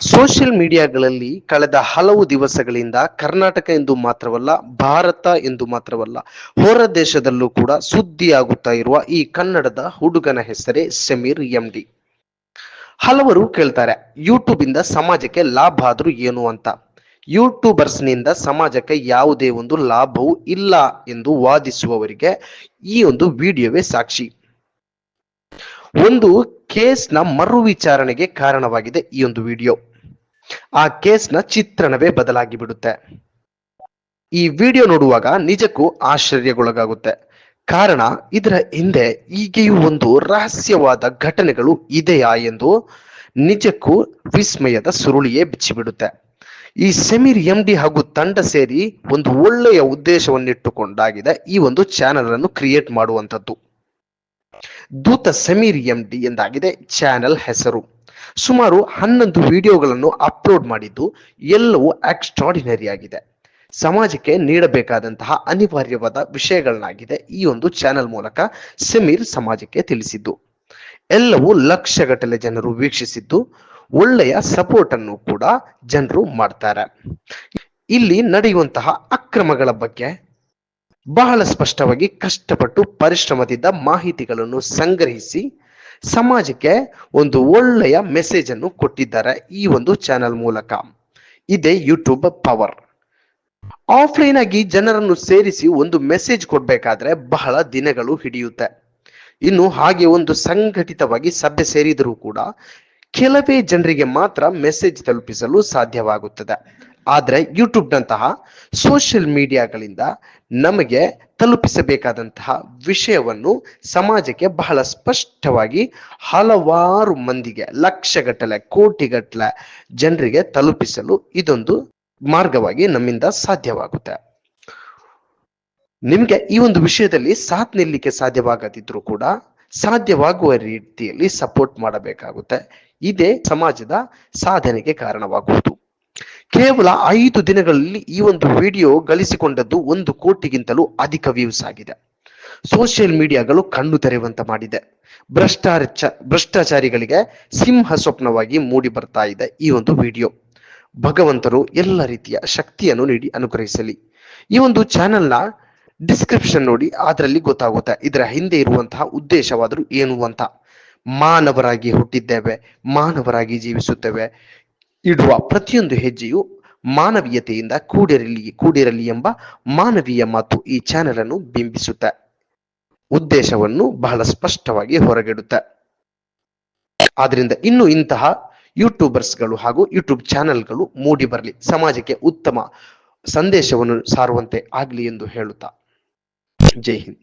Social ಮೀಡಿಯಾಗಳಲ್ಲಿ ಕಳೆದ ಹಲವು ದಿವಸಗಳಿಂದ ಕರ್ನಾಟಕ ಎಂದು ಮಾತ್ರವಲ್ಲ, ಭಾರತ ಎಂದು ಮಾತ್ರವಲ್ಲ, ಹೊರ ದೇಶದಲ್ಲೂ ಕೂಡ ಸುದ್ದಿಯಾಗುತ್ತಾ ಇರುವ ಈ ಕನ್ನಡದ ಹುಡುಗನ ಹೆಸರೇ ಸಮೀರ್ ಎಂಡಿ. ಹಲವರು ಕೇಳ್ತಾರೆ ಯೂಟ್ಯೂಬ್ ಇಂದ ಸಮಾಜಕ್ಕೆ ಲಾಭ ಆದ್ರೂ ಏನು ಅಂತ? ಯೂಟ್ಯೂಬರ್ಸ್ನಿಂದ ಸಮಾಜಕ್ಕೆ ಯಾವುದೇ ಒಂದು ಲಾಭವೂ ಇಲ್ಲ ಎಂದು ವಾದಿಸುವವರಿಗೆ ಈ ಒಂದು ವಿಡಿಯೋವೇ ಸಾಕ್ಷಿ. ಒಂದು ಕೇಸ್ನ ಮರು ವಿಚಾರಣೆಗೆ ಕಾರಣವಾಗಿದೆ ಈ ಒಂದು ವಿಡಿಯೋ. ಆ ಕೇಸ್ನ ಚಿತ್ರಣವೇ ಬದಲಾಗಿ ಬಿಡುತ್ತೆ. ಈ ವಿಡಿಯೋ ನೋಡುವಾಗ ನಿಜಕ್ಕೂ ಆಶ್ಚರ್ಯಗೊಳಗಾಗುತ್ತೆ. ಕಾರಣ, ಇದರ ಹಿಂದೆ ಈಗೆಯೂ ಒಂದು ರಹಸ್ಯವಾದ ಘಟನೆಗಳು ಇದೆಯಾ ಎಂದು ನಿಜಕ್ಕೂ ವಿಸ್ಮಯದ ಸುರುಳಿಯೇ ಬಿಚ್ಚಿಬಿಡುತ್ತೆ. ಈ ಸಮೀರ್ ಎಂ ಡಿ ಹಾಗೂ ತಂಡ ಸೇರಿ ಒಂದು ಒಳ್ಳೆಯ ಉದ್ದೇಶವನ್ನಿಟ್ಟುಕೊಂಡಾಗಿದೆ ಈ ಒಂದು ಚಾನೆಲ್ ಅನ್ನು ಕ್ರಿಯೇಟ್ ಮಾಡುವಂಥದ್ದು. ದೂತ ಸಮೀರ್ ಎಂ ಡಿ ಎಂದಾಗಿದೆ ಚಾನೆಲ್ ಹೆಸರು. ಸುಮಾರು ಹನ್ನೊಂದು ವಿಡಿಯೋಗಳನ್ನು ಅಪ್ಲೋಡ್ ಮಾಡಿದ್ದು ಎಲ್ಲವೂ ಎಕ್ಸ್ಟ್ರಾಡಿನರಿ ಆಗಿದೆ. ಸಮಾಜಕ್ಕೆ ನೀಡಬೇಕಾದಂತಹ ಅನಿವಾರ್ಯವಾದ ವಿಷಯಗಳನ್ನಾಗಿದೆ ಈ ಒಂದು ಚಾನೆಲ್ ಮೂಲಕ ಸಮೀರ್ ಸಮಾಜಕ್ಕೆ ತಿಳಿಸಿದ್ದು. ಎಲ್ಲವೂ ಲಕ್ಷಗಟ್ಟಲೆ ಜನರು ವೀಕ್ಷಿಸಿದ್ದು, ಒಳ್ಳೆಯ ಸಪೋರ್ಟ್ ಅನ್ನು ಕೂಡ ಜನರು ಮಾಡ್ತಾರೆ. ಇಲ್ಲಿ ನಡೆಯುವಂತಹ ಅಕ್ರಮಗಳ ಬಗ್ಗೆ ಬಹಳ ಸ್ಪಷ್ಟವಾಗಿ ಕಷ್ಟಪಟ್ಟು ಪರಿಶ್ರಮದಿಂದ ಮಾಹಿತಿಗಳನ್ನು ಸಂಗ್ರಹಿಸಿ ಸಮಾಜಕ್ಕೆ ಒಂದು ಒಳ್ಳೆಯ ಮೆಸೇಜ್ ಅನ್ನು ಕೊಟ್ಟಿದ್ದಾರೆ ಈ ಒಂದು ಚಾನೆಲ್ ಮೂಲಕ. ಇದೇ ಯೂಟ್ಯೂಬ್ ಪವರ್ ಆಫ್ಲೈನ್ ಆಗಿ ಜನರನ್ನು ಸೇರಿಸಿ ಒಂದು ಮೆಸೇಜ್ ಕೊಡ್ಬೇಕಾದ್ರೆ ಬಹಳ ದಿನಗಳು ಹಿಡಿಯುತ್ತೆ. ಇನ್ನು ಹಾಗೆ ಒಂದು ಸಂಘಟಿತವಾಗಿ ಸಭೆ ಸೇರಿದರೂ ಕೂಡ ಕೆಲವೇ ಜನರಿಗೆ ಮಾತ್ರ ಮೆಸೇಜ್ ತಲುಪಿಸಲು ಸಾಧ್ಯವಾಗುತ್ತದೆ. ಆದ್ರೆ ಯೂಟ್ಯೂಬ್ನಂತಹ ಸೋಷಿಯಲ್ ಮೀಡಿಯಾಗಳಿಂದ ನಮಗೆ ತಲುಪಿಸಬೇಕಾದಂತಹ ವಿಷಯವನ್ನು ಸಮಾಜಕ್ಕೆ ಬಹಳ ಸ್ಪಷ್ಟವಾಗಿ ಹಲವಾರು ಮಂದಿಗೆ, ಲಕ್ಷಗಟ್ಟಲೆ, ಕೋಟಿಗಟ್ಟಲೆ ಜನರಿಗೆ ತಲುಪಿಸಲು ಇದೊಂದು ಮಾರ್ಗವಾಗಿ ನಮ್ಮಿಂದ ಸಾಧ್ಯವಾಗುತ್ತೆ. ನಿಮ್ಗೆ ಈ ಒಂದು ವಿಷಯದಲ್ಲಿ ಸಾಥ್ ನಿಲ್ಲಿಕ್ಕೆ ಸಾಧ್ಯವಾಗದಿದ್ರು ಕೂಡ ಸಾಧ್ಯವಾಗುವ ರೀತಿಯಲ್ಲಿ ಸಪೋರ್ಟ್ ಮಾಡಬೇಕಾಗುತ್ತೆ. ಇದೇ ಸಮಾಜದ ಸಾಧನೆಗೆ ಕಾರಣವಾಗುವುದು. ಕೇವಲ ಐದು ದಿನಗಳಲ್ಲಿ ಈ ಒಂದು ವಿಡಿಯೋ ಗಳಿಸಿಕೊಂಡದ್ದು ಒಂದು ಕೋಟಿಗಿಂತಲೂ ಅಧಿಕ ವ್ಯೂಸ್ ಆಗಿದೆ. ಸೋಷಿಯಲ್ ಮೀಡಿಯಾಗಳು ಕಣ್ಣು ತೆರೆಯುವಂತ ಮಾಡಿದೆ. ಭ್ರಷ್ಟಾಚಾರ ಭ್ರಷ್ಟಾಚಾರಿಗಳಿಗೆ ಸಿಂಹ ಸ್ವಪ್ನವಾಗಿ ಮೂಡಿ ಬರ್ತಾ ಇದೆ ಈ ಒಂದು ವಿಡಿಯೋ. ಭಗವಂತರು ಎಲ್ಲ ರೀತಿಯ ಶಕ್ತಿಯನ್ನು ನೀಡಿ ಅನುಗ್ರಹಿಸಲಿ. ಈ ಒಂದು ಚಾನೆಲ್ನ ಡಿಸ್ಕ್ರಿಪ್ಷನ್ ನೋಡಿ, ಅದರಲ್ಲಿ ಗೊತ್ತಾಗುತ್ತೆ. ಇದರ ಹಿಂದೆ ಇರುವಂತಹ ಉದ್ದೇಶವಾದರೂ ಏನು ಅಂತ. ಮಾನವರಾಗಿ ಹುಟ್ಟಿದ್ದೇವೆ, ಮಾನವರಾಗಿ ಜೀವಿಸುತ್ತೇವೆ. ಇಡುವ ಪ್ರತಿಯೊಂದು ಹೆಜ್ಜೆಯು ಮಾನವೀಯತೆಯಿಂದ ಕೂಡಿರಲಿ ಕೂಡಿರಲಿ ಎಂಬ ಮಾನವೀಯ ಮಾತು ಈ ಚಾನೆಲ್ ಅನ್ನು ಬಿಂಬಿಸುತ್ತೆ. ಉದ್ದೇಶವನ್ನು ಬಹಳ ಸ್ಪಷ್ಟವಾಗಿ ಹೊರಗಿಡುತ್ತೆ. ಆದ್ರಿಂದ ಇನ್ನು ಇಂತಹ ಯೂಟ್ಯೂಬರ್ಸ್ಗಳು ಹಾಗೂ ಯೂಟ್ಯೂಬ್ ಚಾನೆಲ್ಗಳು ಮೂಡಿ ಬರಲಿ, ಸಮಾಜಕ್ಕೆ ಉತ್ತಮ ಸಂದೇಶವನ್ನು ಸಾರುವಂತೆ ಆಗಲಿ ಎಂದು ಹೇಳುತ್ತಾ. ಜೈ ಹಿಂದ್.